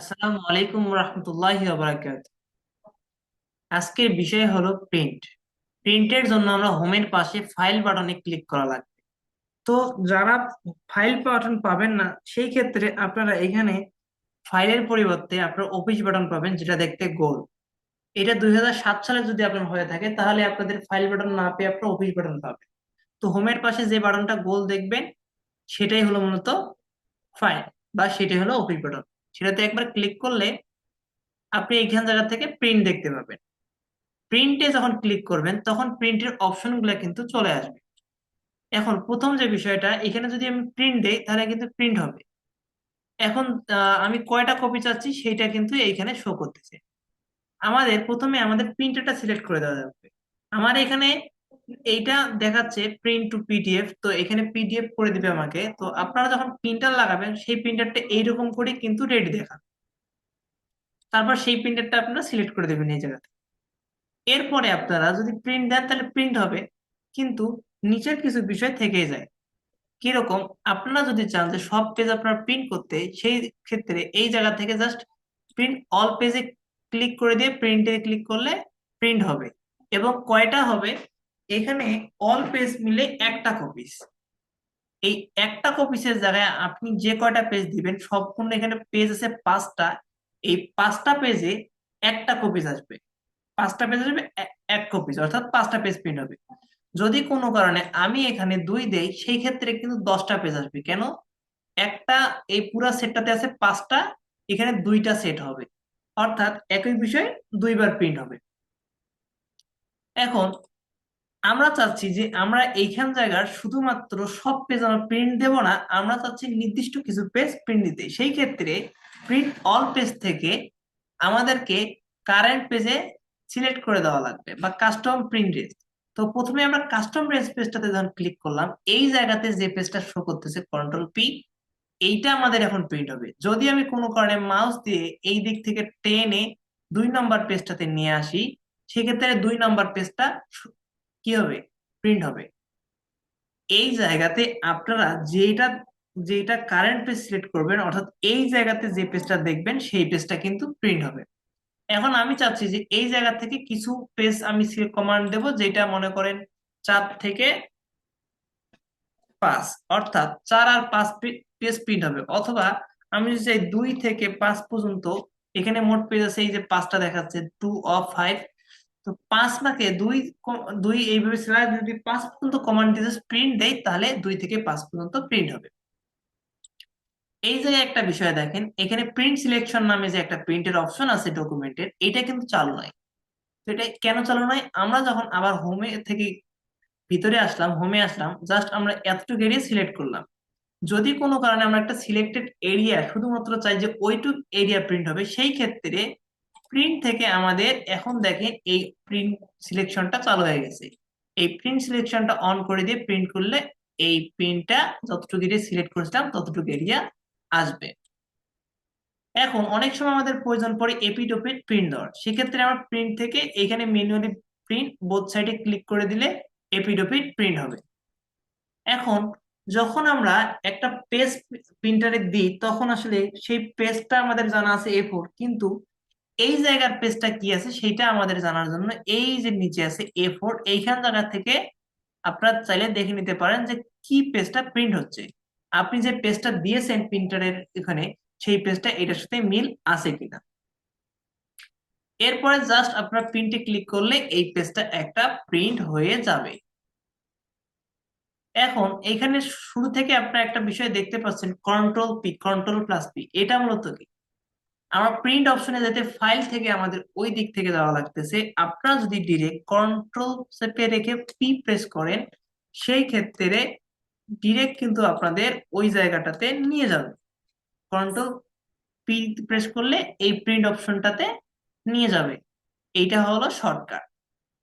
আসসালামু আলাইকুম রহমতুল্লাহি বারাকাত আজকের বিষয় হলো প্রিন্ট প্রিন্টের জন্য আমরা হোমের পাশে ফাইল বাটনে ক্লিক করা লাগবে। তো যারা ফাইল বাটন পাবেন না, সেই ক্ষেত্রে আপনারা এখানে ফাইলের পরিবর্তে আপনারা অফিস বাটন পাবেন, যেটা দেখতে গোল। এটা দুই হাজার সাত সালে যদি আপনার হয়ে থাকে, তাহলে আপনাদের ফাইল বাটন না পেয়ে আপনার অফিস বাটন পাবেন। তো হোমের পাশে যে বাটনটা গোল দেখবেন, সেটাই হলো মূলত ফাইল বা সেটাই হলো অফিস বাটন সেটাতে একবার ক্লিক করলে আপনি এখান জায়গা থেকে প্রিন্ট দেখতে পাবেন। প্রিন্টে যখন ক্লিক করবেন, তখন প্রিন্টের অপশনগুলো কিন্তু চলে আসবে। এখন প্রথম যে বিষয়টা, এখানে যদি আমি প্রিন্ট দেই, তাহলে কিন্তু প্রিন্ট হবে। এখন আমি কয়টা কপি চাচ্ছি, সেইটা কিন্তু এইখানে শো করতেছে। আমাদের প্রথমে আমাদের প্রিন্টারটা সিলেক্ট করে দেওয়া যাবে। আমার এখানে এইটা দেখাচ্ছে প্রিন্ট টু পিডিএফ তো এখানে পিডিএফ করে দিবে আমাকে। তো আপনারা যখন প্রিন্টার লাগাবেন, সেই প্রিন্টারটা এইরকম করে কিন্তু রেডি দেখাবে। তারপর সেই প্রিন্টারটা আপনারা সিলেক্ট করে দেবেন এই জায়গাতে। এরপরে আপনারা যদি প্রিন্ট দেন, তাহলে প্রিন্ট হবে। কিন্তু নিচের কিছু বিষয় থেকেই যায়। কীরকম? আপনারা যদি চান যে সব পেজ আপনারা প্রিন্ট করতে, সেই ক্ষেত্রে এই জায়গা থেকে জাস্ট প্রিন্ট অল পেজে ক্লিক করে দিয়ে প্রিন্টে ক্লিক করলে প্রিন্ট হবে। এবং কয়টা হবে? এখানে অল পেজ মিলে একটা কপিস এই একটা কপিসের জায়গায় আপনি যে কয়টা পেজ দিবেন, সম্পূর্ণ এখানে পেজ আছে পাঁচটা। এই পাঁচটা পেজে একটা কপিস আসবে। পাঁচটা পেজ আসবে এক কপিস অর্থাৎ পাঁচটা পেজ প্রিন্ট হবে। যদি কোনো কারণে আমি এখানে দুই দেই, সেই ক্ষেত্রে কিন্তু দশটা পেজ আসবে। কেন? একটা এই পুরা সেটটাতে আছে পাঁচটা, এখানে দুইটা সেট হবে। অর্থাৎ একই বিষয় দুইবার প্রিন্ট হবে। এখন আমরা চাচ্ছি যে আমরা এইখান জায়গার শুধুমাত্র সব পেজ আমরা প্রিন্ট দেব না, আমরা চাচ্ছি নির্দিষ্ট কিছু পেজ প্রিন্ট দিতে। সেই ক্ষেত্রে প্রিন্ট অল পেজ থেকে আমাদেরকে কারেন্ট পেজে সিলেক্ট করে দেওয়া লাগবে বা কাস্টম প্রিন্ট রেঞ্জ তো প্রথমে আমরা কাস্টম রেঞ্জ পেজটাতে যখন ক্লিক করলাম, এই জায়গাতে যে পেজটা শো করতেছে কন্ট্রোল পি এইটা আমাদের এখন প্রিন্ট হবে। যদি আমি কোনো কারণে মাউস দিয়ে এই দিক থেকে টেনে দুই নম্বর পেজটাতে নিয়ে আসি, সেক্ষেত্রে দুই নম্বর পেজটা কি হবে? প্রিন্ট হবে। এই জায়গাতে আপনারা যেটা যেটা কারেন্ট পেজ সিলেক্ট করবেন, অর্থাৎ এই জায়গাতে যে পেজটা দেখবেন, সেই পেজটা কিন্তু প্রিন্ট হবে। এখন আমি চাচ্ছি যে এই জায়গা থেকে কিছু পেজ আমি কমান্ড দেব যেটা মনে করেন চার থেকে পাঁচ, অর্থাৎ চার আর পাঁচ পেজ প্রিন্ট হবে। অথবা আমি যদি চাই দুই থেকে পাঁচ পর্যন্ত, এখানে মোট পেজ আছে এই যে পাঁচটা দেখাচ্ছে টু অফ ফাইভ তো পাঁচ নাকে দুই দুই এইভাবে সেলাই যদি পাঁচ পর্যন্ত কমান্ড দিয়ে প্রিন্ট দেয় তাহলে দুই থেকে পাঁচ পর্যন্ত প্রিন্ট হবে। এই জায়গায় একটা বিষয় দেখেন, এখানে প্রিন্ট সিলেকশন নামে যে একটা প্রিন্টের অপশন আছে ডকুমেন্টের এটা কিন্তু চালু নাই। তো এটা কেন চালু নাই? আমরা যখন আবার হোমে থেকে ভিতরে আসলাম হোমে আসলাম জাস্ট আমরা এতটুকু এরিয়া সিলেক্ট করলাম। যদি কোনো কারণে আমরা একটা সিলেক্টেড এরিয়া শুধুমাত্র চাই যে ওইটুক এরিয়া প্রিন্ট হবে, সেই ক্ষেত্রে প্রিন্ট থেকে আমাদের এখন দেখেন এই প্রিন্ট সিলেকশনটা চালু হয়ে গেছে। এই প্রিন্ট সিলেকশনটা অন করে দিয়ে প্রিন্ট করলে এই প্রিন্টটা যতটুকু এরিয়া সিলেক্ট করেছিলাম ততটুকু এরিয়া আসবে। এখন অনেক সময় আমাদের প্রয়োজন পড়ে এপিডোপিড প্রিন্ট দেওয়ার। সেক্ষেত্রে আমরা প্রিন্ট থেকে এখানে ম্যানুয়ালি প্রিন্ট বোথ সাইডে ক্লিক করে দিলে এপিডোপিড প্রিন্ট হবে। এখন যখন আমরা একটা পেজ প্রিন্টারে দিই, তখন আসলে সেই পেজটা আমাদের জানা আছে এ ফোর কিন্তু এই জায়গার পেজটা কি আছে সেটা আমাদের জানার জন্য এই যে নিচে আছে এ ফোর এইখান জায়গা থেকে আপনারা চাইলে দেখে নিতে পারেন যে কি পেজটা প্রিন্ট হচ্ছে। আপনি যে পেজটা দিয়েছেন প্রিন্টারের এখানে, সেই পেজটা এটার সাথে মিল আছে কিনা। এরপরে জাস্ট আপনার প্রিন্টে ক্লিক করলে এই পেজটা একটা প্রিন্ট হয়ে যাবে। এখন এখানে শুরু থেকে আপনার একটা বিষয় দেখতে পাচ্ছেন control P control plus P এটা মূলত কি? আমার প্রিন্ট অপশনে যাতে ফাইল থেকে আমাদের ওই দিক থেকে যাওয়া লাগতেছে, আপনারা যদি ডিরেক্ট কন্ট্রোল চেপে রেখে পি প্রেস করেন, সেই ক্ষেত্রে ডিরেক্ট কিন্তু আপনাদের ওই জায়গাটাতে নিয়ে যাবে। কন্ট্রোল পি প্রেস করলে এই প্রিন্ট অপশনটাতে নিয়ে যাবে। এইটা হলো শর্টকাট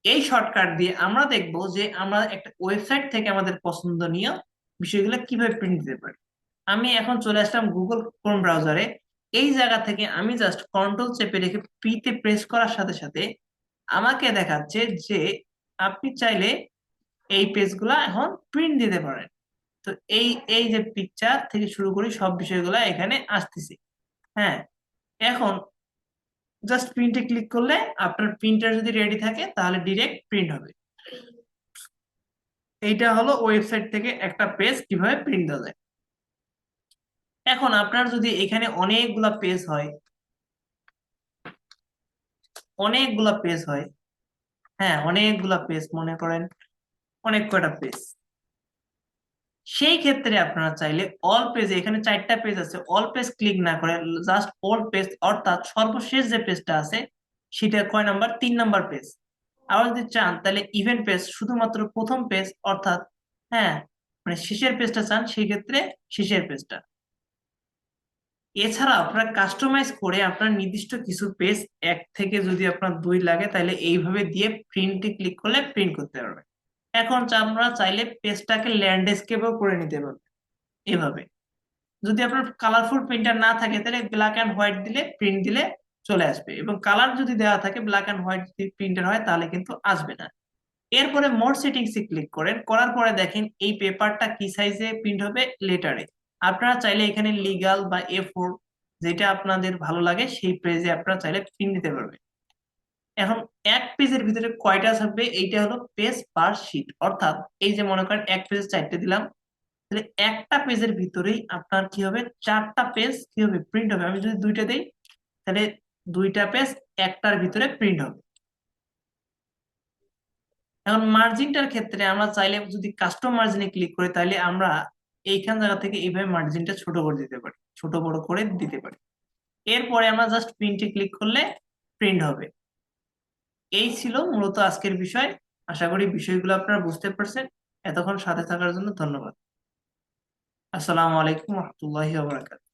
এই শর্টকাট দিয়ে আমরা দেখব যে আমরা একটা ওয়েবসাইট থেকে আমাদের পছন্দনীয় বিষয়গুলো কীভাবে প্রিন্ট দিতে পারি। আমি এখন চলে আসলাম গুগল ক্রোম ব্রাউজারে এই জায়গা থেকে আমি জাস্ট কন্ট্রোল চেপে রেখে পিতে প্রেস করার সাথে সাথে আমাকে দেখাচ্ছে যে আপনি চাইলে এই পেজগুলা এখন প্রিন্ট দিতে পারেন। তো এই এই যে পিকচার থেকে শুরু করি সব বিষয়গুলো এখানে আসতেছে। হ্যাঁ এখন জাস্ট প্রিন্টে ক্লিক করলে আপনার প্রিন্টার যদি রেডি থাকে তাহলে ডিরেক্ট প্রিন্ট হবে। এইটা হলো ওয়েবসাইট থেকে একটা পেজ কীভাবে প্রিন্ট দেওয়া যায়। এখন আপনার যদি এখানে অনেকগুলা পেজ হয়, অনেকগুলা পেজ হয় হ্যাঁ অনেকগুলা পেজ মনে করেন, অনেক কয়টা পেজ সেই ক্ষেত্রে আপনারা চাইলে অল পেজে এখানে চারটা পেজ আছে অল পেজ ক্লিক না করে জাস্ট অল পেজ অর্থাৎ সর্বশেষ যে পেজটা আছে, সেটা কয় নাম্বার? তিন নাম্বার পেজ আবার যদি চান, তাহলে ইভেন্ট পেজ শুধুমাত্র প্রথম পেজ অর্থাৎ হ্যাঁ মানে শেষের পেজটা চান, সেই ক্ষেত্রে শেষের পেজটা এছাড়া আপনারা কাস্টমাইজ করে আপনার নির্দিষ্ট কিছু পেজ এক থেকে যদি আপনার দুই লাগে, তাহলে এইভাবে দিয়ে প্রিন্টে ক্লিক করলে প্রিন্ট করতে পারবেন। এখন আমরা চাইলে পেজটাকে ল্যান্ডস্কেপও করে নিতে পারব, এভাবে। যদি আপনার কালারফুল প্রিন্টার না থাকে, তাহলে ব্ল্যাক অ্যান্ড হোয়াইট দিলে প্রিন্ট দিলে চলে আসবে এবং কালার যদি দেওয়া থাকে ব্ল্যাক অ্যান্ড হোয়াইট যদি প্রিন্টার হয়, তাহলে কিন্তু আসবে না। এরপরে মোর সেটিংস ক্লিক করেন, করার পরে দেখেন এই পেপারটা কি সাইজে প্রিন্ট হবে লেটারে আপনারা চাইলে এখানে লিগাল বা এ ফোর যেটা আপনাদের ভালো লাগে, সেই পেজে আপনারা চাইলে প্রিন্ট দিতে পারবেন। এখন এক পেজের ভিতরে কয়টা থাকবে? এইটা হলো পেজ পার শিট অর্থাৎ এই যে মনে করেন এক পেজে চারটে দিলাম, তাহলে একটা পেজের ভিতরেই আপনার কি হবে? চারটা পেজ কি হবে? প্রিন্ট হবে। আমি যদি দুইটা দিই, তাহলে দুইটা পেজ একটার ভিতরে প্রিন্ট হবে। এখন মার্জিনটার ক্ষেত্রে আমরা চাইলে যদি কাস্টম মার্জিনে ক্লিক করি, তাহলে আমরা এইখান জায়গা থেকে এইভাবে মার্জিনটা ছোট করে দিতে পারি, ছোট বড় করে দিতে পারি। এরপরে আমরা জাস্ট প্রিন্টে ক্লিক করলে প্রিন্ট হবে। এই ছিল মূলত আজকের বিষয়। আশা করি বিষয়গুলো আপনারা বুঝতে পারছেন। এতক্ষণ সাথে থাকার জন্য ধন্যবাদ। আসসালামু আলাইকুম রহমতুল্লাহি ওয়া বারাকাতুহু।